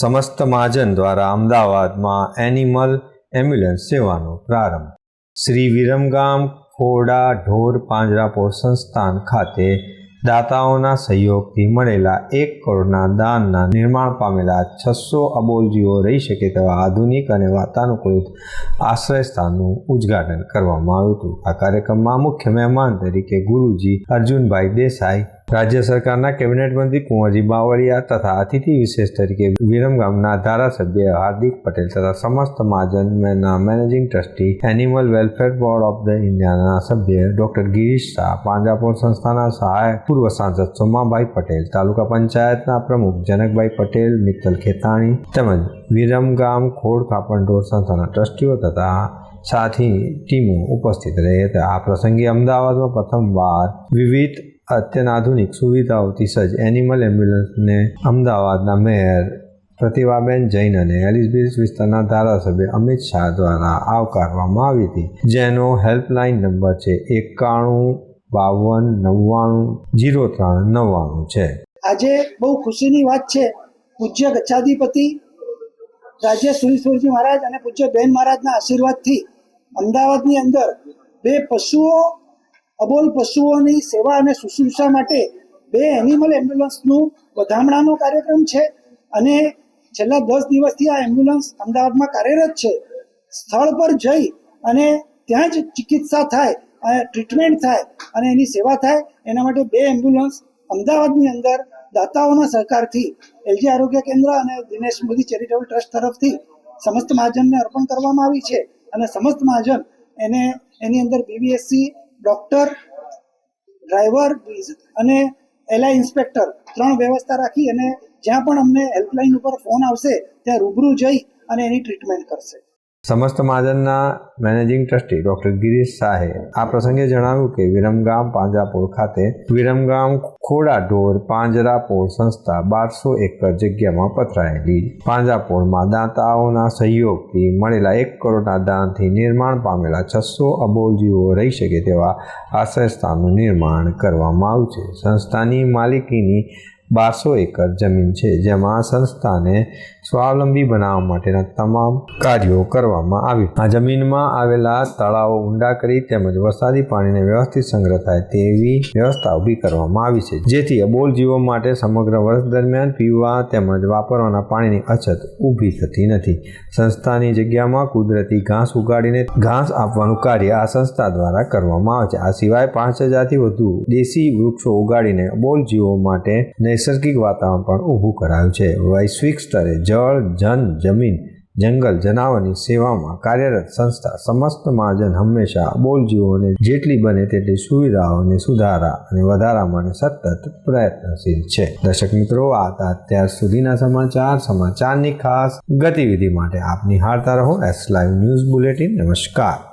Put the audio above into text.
સમસ્ત મહાજન દ્વારા અમદાવાદમાં એનિમલ એમ્બ્યુલન્સ સેવાનો પ્રારંભ. શ્રી વિરમગામ ખોડા ઢોર પાંજરાપોળ સંસ્થાન ખાતે દાતાઓના સહયોગથી મળેલા એક કરોડના દાનના નિર્માણ પામેલા છસો અબોલજીઓ રહી શકે તેવા આધુનિક અને વાતાનુકૂલિત આશ્રય સ્થાનનું ઉદ્ઘાટન કરવામાં આવ્યું હતું. આ કાર્યક્રમમાં મુખ્ય મહેમાન તરીકે ગુરુજી અર્જુનભાઈ દેસાઈ રાજ્ય સરકારના કેબિનેટ મંત્રી કુંવરજી બાવળિયા તથા અતિથિ વિશેષ તરીકે વિરમગામના ધારાસભ્ય હાર્દિક પટેલ તથા સમસ્ત મહાજનના managing trustee animal welfare board of the ઇન્ડિયાના સભ્ય ડોક્ટર ગિરીશ શાહ, પાંજાપોર સંસ્થાના સહાયક પૂર્વ સાંસદ સોમાભાઈ પટેલ, તાલુકા પંચાયતના પ્રમુખ જનકભાઈ પટેલ, મિત્તલ ખેતાણી તેમજ વિરમગામ ખોડ કાપણઢોર સંસ્થાના ટ્રસ્ટીઓ તથા સાથી ટીમો ઉપસ્થિત રહી હતા. આ પ્રસંગે અમદાવાદમાં પ્રથમવાર વિવિધ અત્યંત સુવિધાઓથી સજ્જ એનિમલ એમ્બ્યુલન્સને અમદાવાદના મેયર પ્રતિભાબેન જૈન અને એલિઝબેથ વિસ્તારના ધારાસભ્ય અમિત શાહ દ્વારા આવકારવામાં આવી હતી. જેનો હેલ્પલાઇન નંબર છે એકાણું, બાવન, નવ્વાણું, જીરો ત્રણ, નવ્વાણું છે. આજે બહુ ખુશીની વાત છે. પૂજ્ય ગચ્છાધિપતિ રાજ્ય સુરેશ્વરજી મહારાજ અને પૂજ્ય બેન મહારાજના આશીર્વાદથી અમદાવાદની અંદર બે પશુઓ અબોલ પશુઓની સેવા અને શુશ્રૂષા માટે બે એનિમલ એમ્બ્યુલન્સનું વધામણાનો કાર્યક્રમ છે અને છેલ્લા દસ દિવસથી આ એમ્બ્યુલન્સ અમદાવાદમાં કાર્યરત છે. સ્થળ પર જઈ અને ત્યાં જ ચિકિત્સા થાય ટ્રીટમેન્ટ થાય અને એની સેવા થાય, એના માટે બે એમ્બ્યુલન્સ અમદાવાદની અંદર દાતાઓના સહકારથી એલજી આરોગ્ય કેન્દ્ર અને દિનેશ મોદી ચેરિટેબલ ટ્રસ્ટ તરફથી સમસ્ત મહાજનને અર્પણ કરવામાં આવી છે. અને સમસ્ત મહાજન એને, એની અંદર બીબીએસસી ડૉક્ટર, ડ્રાઈવર, અને એલઆઈ ઇન્સ્પેક્ટર ત્રણ વ્યવસ્થા રાખી અને જ્યાં પણ અમને હેલ્પલાઇન ઉપર ફોન આવશે, ત્યાં રૂબરૂ જઈ અને એની ટ્રીટમેન્ટ કરશે. સમસ્ત મહાજનના મેનેજિંગ ટ્રસ્ટી ડોક્ટર ગિરીશ શાહે આ પ્રસંગે જણાવ્યું કે વિરમગામ પાંજરાપોળ ખાતે વિરમગામ ખોડા ઢોર પાંજરાપોળ સંસ્થા બારસો એકર જગ્યામાં પથરાયેલી પાંજરાપોળમાં દાતાઓના સહયોગથી મળેલા એક કરોડના દાનથી નિર્માણ પામેલા છસો અબોલજીવો રહી શકે તેવા આશ્રયસ્થાનનું નિર્માણ કરવામાં આવ્યું છે. સંસ્થાની માલિકીની બારસો એકર જમીન છે, જેમાં સંસ્થાને સ્વાવલંબી બનાવવા માટેના તમામ કાર્યો કરવામાં આવી આ જમીનમાં આવેલા તળાવો ઊંડા કરી તેમજ વરસાદી પાણીને વ્યવસ્થિત સંગ્રહ થાય તેવી વ્યવસ્થા ઊભી કરવામાં આવી છે. જેથી અબોલ જીવો માટે સમગ્ર વર્ષ દરમિયાન પીવા તેમજ વાપરવાના પાણીની અછત ઊભી થતી નથી. સંસ્થાની જગ્યામાં કુદરતી ઘાસ ઉગાડીને ઘાસ આપવાનું કાર્ય આ સંસ્થા દ્વારા કરવામાં આવે છે. આ સિવાય પાંચ હજારથી વધુ દેશી વૃક્ષો ઉગાડીને અબોલ જીવો માટે નૈસર્ગિક વાતાવરણ પણ ઊભું કરાયું છે. વૈશ્વિક સ્તરે જળ, જન, જમીન, જંગલ, જનાવરની સેવામાં કાર્યરત સંસ્થા સમસ્ત મહાજન હંમેશા બોલજીઓને જેટલી બને તેટલી સુવિધાઓને સુધારા અને વધારા માટે સતત પ્રયત્નશીલ છે. દર્શક મિત્રો, આ હતા અત્યાર સુધીના સમાચાર. સમાચારની ખાસ ગતિવિધિ માટે આપ નિહાળતા રહો. એસ લાઈવ ન્યૂઝ બુલેટિન નમસ્કાર.